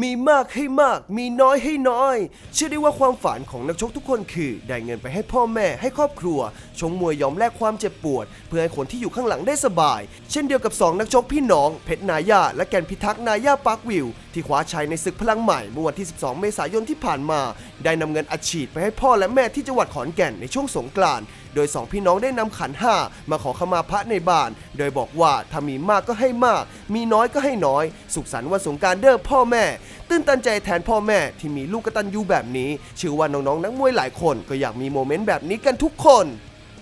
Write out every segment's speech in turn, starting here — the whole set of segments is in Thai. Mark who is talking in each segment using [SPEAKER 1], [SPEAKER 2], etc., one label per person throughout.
[SPEAKER 1] มีมากให้มาก มีน้อยให้น้อย เชื่อได้ว่าความฝันของนักชกทุกคนคือ ได้เงินไปให้พ่อแม่ให้ครอบครัว ชงมวยยอมแลกความเจ็บปวด เพื่อให้คนที่อยู่ข้างหลังได้สบาย เช่นเดียวกับ 2 นักชกพี่น้อง เพชรนายา และแกนพิทักษ์นายาปาร์ควิว ที่คว้าชัยในศึกพลังใหม่เมื่อวันที่ 12 เมษายนที่ผ่านมา ได้นำเงินอัดฉีดไปให้พ่อและแม่ที่จังหวัดขอนแก่นในช่วงสงกรานต์ โดยสองพี่น้องได้นำขันห้ามาขอขมาพระในบ้าน โดยบอกว่าถ้ามีมากก็ให้มาก มีน้อยก็ให้น้อย สุขสันต์วันสงการเด้อพ่อแม่ ตื้นตันใจแทนพ่อแม่ที่มีลูกกตัญญูแบบนี้เชื่อว่าน้องๆนักมวยหลายคน ก็อยากมีโมเมนต์แบบนี้กันทุกคน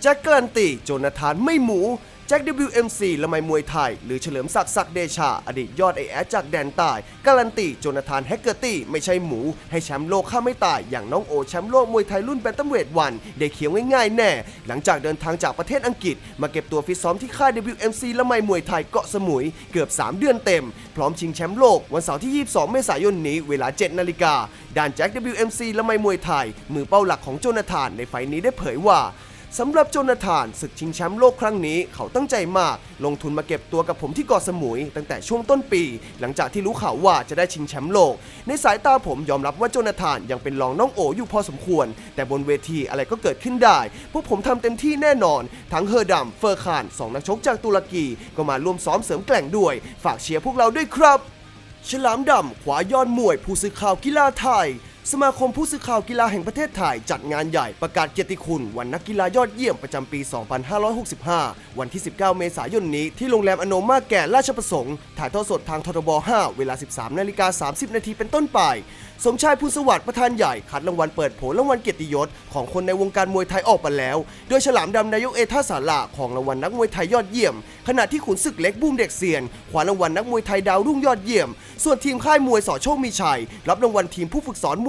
[SPEAKER 1] แจ็คการันตีโจนาธานไม่หมู จ็ค WMC ละไมมวยไทย หรือเฉลิมศักดิ์ศักดิ์เดชา อดีตยอดไอแอดจากแดนใต้การันตีโจนาธานแฮกเกอร์ตี้ไม่ใช่หมู ให้แชมป์โลกข้าไม่ตาย อย่างน้องโอแชมป์โลกมวยไทยรุ่นแบนตัมเวทวัน ได้เขียวง่ายๆแน่ หลังจากเดินทางจากประเทศอังกฤษ มาเก็บตัวฟิตซ้อมที่ค่าย WMC ละไมมวยไทยเกาะสมุยเกือบ 3 เดือนเต็ม พร้อมชิงแชมป์โลกวันเสาร์ที่ 22 เมษายนนี้เวลา 7 นาฬิกาด่านแจ็ค WMC ละไมมวยไทยมือเป้าหลักของโจนาธานในไฟล์นี้ได้เผยว่า สำหรับโจนาธานศึกชิงแชมป์โลกครั้งนี้เขาตั้งใจมาก ลงทุนมาเก็บตัวกับผมที่เกาะสมุย ตั้งแต่ช่วงต้นปี หลังจากที่รู้ข่าวว่าจะได้ชิงแชมป์โลก ในสายตาผมยอมรับว่าโจนาธานยังเป็นรองน้องโออยู่พอสมควร แต่บนเวทีอะไรก็เกิดขึ้นได้ พวกผมทำเต็มที่แน่นอน ทั้งเฮอร์ดัมเฟอร์คานสองนักชกจากตุรกี ก็มาร่วมซ้อมเสริมแกล่งด้วย ฝากเชียร์พวกเราด้วยครับ ฉลามดำขวายอดมวยผู้สื่อข่าวกีฬาไทย สมาคมผู้สื่อข่าวกีฬาแห่งประเทศไทยจัดงานใหญ่ประกาศเกียรติคุณ วันนักกีฬายอดเยี่ยมประจำปี 2565 วันที่ 19 เมษายนนี้ที่โรงแรมอโนมาแก่ราชประสงค์ ถ่ายทอดสดทางททบ 5 เวลา 13 นาฬิกา 30 นาทีเป็นต้นไป สมชายพูสวัสดิ์ประธานใหญ่คัดรางวัลเปิดโผรางวัลเกียรติยศของคนในวงการมวยไทยออกมาแล้ว โดยฉลามดำนายกเอท่าสาราของรางวัลนักมวยไทยยอดเยี่ยม ขณะที่ขุนศึกเล็กบูมเด็กเซียนคว้ารางวัลนักมวยไทยดาวรุ่งยอดเยี่ยม ส่วนทีมค่ายมวยสอโชคมีชัยรับรางวัลทีมผู้ฝึกสอนม